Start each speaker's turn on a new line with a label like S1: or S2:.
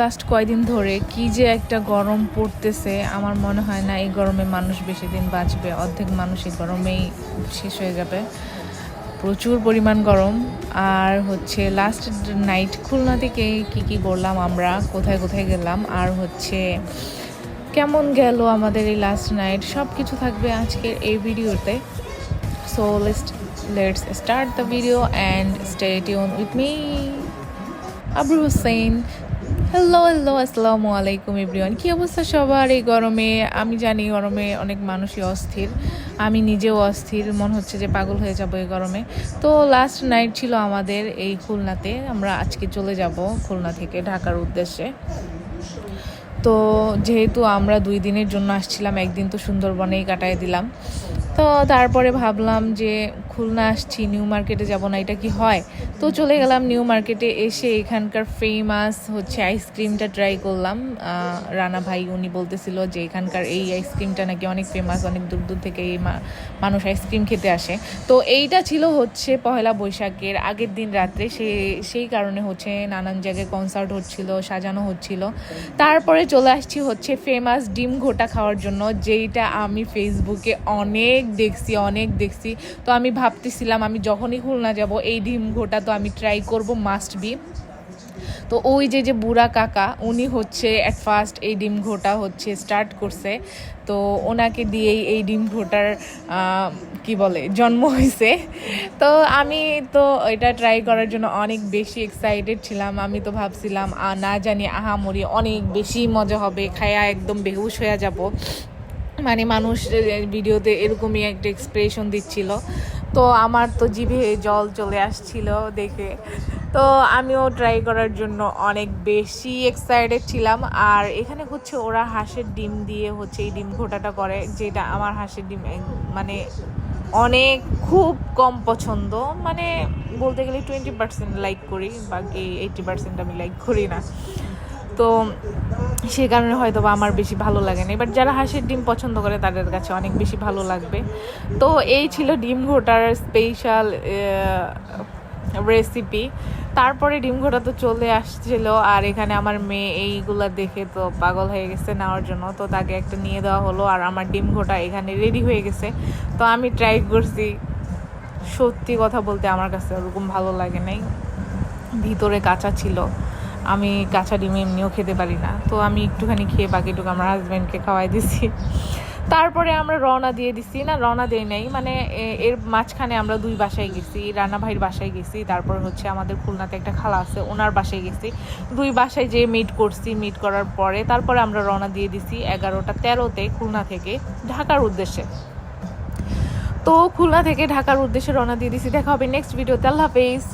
S1: Last কয়দিন ধরে কি যে একটা গরম পড়তেছে, আমার মনে হয় না এই গরমে মানুষ বেশি দিন বাঁচবে। অর্ধেক মানুষ এই গরমেই শেষ হয়ে যাবে। প্রচুর পরিমাণ গরম। আর হচ্ছে লাস্ট নাইট খুলনা থেকে কি কি করলাম আমরা, কোথায় কোথায় গেলাম, আর হচ্ছে কেমন গেল আমাদের এই লাস্ট নাইট সব কিছু থাকবে আজকের এই ভিডিওতে। So let's let's start the video and stay tuned with me Abu Hossain hello hello আসসালামু আলাইকুম ইব্রিয়ান কী অবস্থা সবার এই গরমে? আমি জানি গরমে অনেক মানুষই অস্থির। আমি নিজেও অস্থির। মনে হচ্ছে যে পাগল হয়ে যাব এই গরমে। তো লাস্ট নাইট ছিল আমাদের এই খুলনাতে। আমরা আজকে চলে যাব খুলনা থেকে ঢাকার উদ্দেশ্যে। তো যেহেতু আমরা দুই দিনের জন্য আসছিলাম, একদিন তো সুন্দরবনেই কাটাই দিলাম। তো তারপরে ভাবলাম যে খুলনা আসছি নিউ মার্কেটে যাব না, এটা কি হয়? তো চলে গেলাম নিউ মার্কেটে এসে এখানকার ফেমাস হচ্ছে আইসক্রিমটা ট্রাই করলাম। রানা ভাই উনি বলতেছিল যে এখানকার এই আইসক্রিমটা নাকি অনেক ফেমাস অনেক দূর দূর থেকে এই মানুষ আইসক্রিম খেতে আসে। তো এইটা ছিল হচ্ছে পহেলা বৈশাখের আগের দিন রাত্রে, সে, সেই কারণে হচ্ছে নানান জায়গায় কনসার্ট হচ্ছিল, সাজানো হচ্ছিল। তারপরে চলে আসছি হচ্ছে ফেমাস ডিম ঘোটা খাওয়ার জন্য, যেইটা আমি ফেসবুকে অনেক দেখছি অনেক দেখছি। তো আমি ভাবতেছিলাম আমি যখনই খুলনা যাব, এই ডিম ঘোটা তো আমি ট্রাই করব মাস্ট বি তো ওই যে যে বুড়া কাকা, উনি হচ্ছে অ্যাট ফার্স্ট এই ডিম ঘোটা হচ্ছে স্টার্ট করছে। তো ওনাকে দিয়েই এই ডিম ঘোটার কি বলে, জন্ম হয়েছে তো আমি তো এটা ট্রাই করার জন্য অনেক বেশি এক্সাইটেড ছিলাম। আমি তো ভাবছিলাম না জানি, আহামরি অনেক বেশি মজা হবে, খায়া একদম বেহুশ হয়ে যাব। মানে মানুষ ভিডিওতে এরকমই একটা এক্সপ্রেশন দিচ্ছিল। তো আমার তো জিভে জল চলে আসছিল দেখে। তো আমিও ট্রাই করার জন্য অনেক বেশি এক্সাইটেড ছিলাম। আর এখানে হচ্ছে ওরা হাঁসের ডিম দিয়ে হচ্ছে এই ডিম ঘোটাটা করে, যেটা আমার হাঁসের ডিম মানে অনেক খুব কম পছন্দ। মানে বলতে গেলে টোয়েন্টি পার্সেন্ট লাইক করি, বাকি এইটি পার্সেন্ট আমি লাইক করি না। তো সে কারণে হয়তো বা আমার বেশি ভালো লাগে না এবার যারা হাঁসের ডিম পছন্দ করে, তাদের কাছে অনেক বেশি ভালো লাগবে। তো এই ছিল ডিম ঘোটার স্পেশাল রেসিপি তারপরে ডিম ঘোটা তো চলে আসছিল, আর এখানে আমার মেয়ে এইগুলা দেখে তো পাগল হয়ে গেছে নেওয়ার জন্য। তো তাকে একটা নিয়ে দেওয়া হলো, আর আমার ডিম ঘোটা এখানে রেডি হয়ে গেছে। তো আমি ট্রাই করছি। সত্যি কথা বলতে আমার কাছে ওরকম ভালো লাগে নাই। ভিতরে কাঁচা ছিল। আমি কাঁচা ডিম এমনিও খেতে পারি না। তো আমি একটুখানি খেয়ে বাকিটুকু আমার হাজব্যান্ডকে খাওয়াই দিছি। তারপরে আমরা রওনা দিয়ে দিছি। না, রওনা দেই নাই। মানে এর মাঝখানে আমরা দুই বাসায় গেছি। রানা ভাইয়ের বাসায় গেছি। তারপর হচ্ছে আমাদের খুলনাতে একটা খালা আছে, ওনার বাসায় গেছি। দুই বাসায় যেয়ে মিট করছি। মিট করার পরে তারপরে আমরা রওনা দিয়ে দিছি এগারোটা তেরোতে খুলনা থেকে ঢাকার উদ্দেশ্যে। তো খুলনা থেকে ঢাকার উদ্দেশ্যে রওনা দিয়ে দিছি। দেখা হবে নেক্সট ভিডিওতে আল্লাহ হাফেজ।